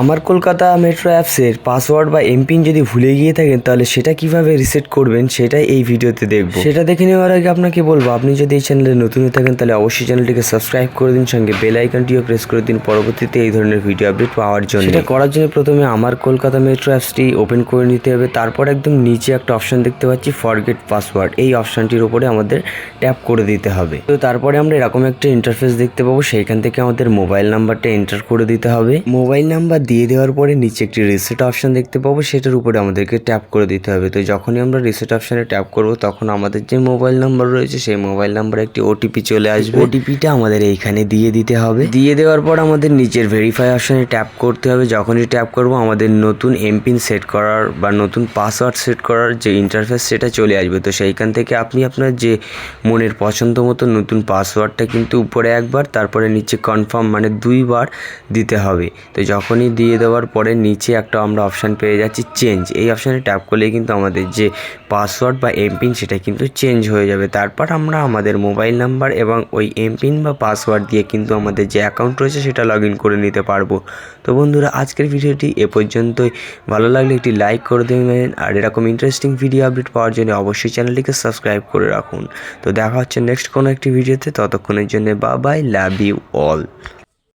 আমার কলকাতা মেট্রো অ্যাপসের পাসওয়ার্ড বা এমপিন যদি ভুলে গিয়ে থাকেন, তাহলে সেটা কীভাবে রিসেট করবেন সেটাই এই ভিডিওতে দেখব। সেটা দেখে নেওয়ার আগে আপনাকে বলব, আপনি যদি এই চ্যানেলে নতুন হয়ে থাকেন, তাহলে অবশ্যই চ্যানেলটিকে সাবস্ক্রাইব করে দিন, সঙ্গে বেল আইকনটিও প্রেস করে দিন, পরবর্তীতে এই ধরনের ভিডিও আপডেট পাওয়ার জন্য। সেটা করার জন্য প্রথমে আমার কলকাতা মেট্রো অ্যাপসটি ওপেন করে নিতে হবে। তারপর একদম নিচে একটা অপশন দেখতে পাচ্ছি ফরগেট পাসওয়ার্ড এই অপশনটির উপরে আমাদের ট্যাপ করে দিতে হবে। তো তারপরে আমরা এরকম একটা ইন্টারফেস দেখতে পাবো, সেইখান থেকে আমাদের মোবাইল নাম্বারটা এন্টার করে দিতে হবে। মোবাইল নাম্বার দিয়ে দেওয়ার পরে নিচে একটি রিসেট অপশন দেখতে পাবো সেটার উপরে আমাদেরকে ট্যাপ করে দিতে হবে। তো যখনই আমরা রিসেট অপশনে ট্যাপ করব তখন আমাদের যে মোবাইল নাম্বার রয়েছে সেই মোবাইল নাম্বারে একটি ওটিপি চলে আসবে। ওটিপিটা আমাদের এইখানে দিয়ে দিতে হবে। দিয়ে দেওয়ার পর আমাদের নিচের ভেরিফাই অপশনে ট্যাপ করতে হবে। যখনই ট্যাপ করব আমাদের নতুন এমপিন সেট করার বা নতুন পাসওয়ার্ড সেট করার যে ইন্টারফেস সেটা চলে আসবে। তো সেইখান থেকে আপনি আপনার যে মনের পছন্দ মতো নতুন পাসওয়ার্ডটা কিন্তু উপরে একবার তারপরে নিচে কনফার্ম মানে দুইবার দিতে হবে। তো যখনই দিয়ে দেওয়ার পরে নিচে একটা আমরা অপশান পেয়ে যাচ্ছি চেঞ্জ এই অপশানে ট্যাপ করলেই কিন্তু আমাদের যে পাসওয়ার্ড বা এমপিন সেটা কিন্তু চেঞ্জ হয়ে যাবে। তারপর আমরা আমাদের মোবাইল নাম্বার এবং ওই এমপিন বা পাসওয়ার্ড দিয়ে কিন্তু আমাদের যে অ্যাকাউন্ট রয়েছে সেটা লগ ইন করে নিতে পারব। তো বন্ধুরা, আজকের ভিডিওটি এ পর্যন্তই। ভালো লাগলে একটি লাইক করে দেবেন আর এরকম ইন্টারেস্টিং ভিডিও আপডেট পাওয়ার জন্য অবশ্যই চ্যানেলটিকে সাবস্ক্রাইব করে রাখুন। তো দেখা হচ্ছে নেক্সট কোনো একটি ভিডিওতে ততক্ষণের জন্য বা বাই লাভ ইউ অল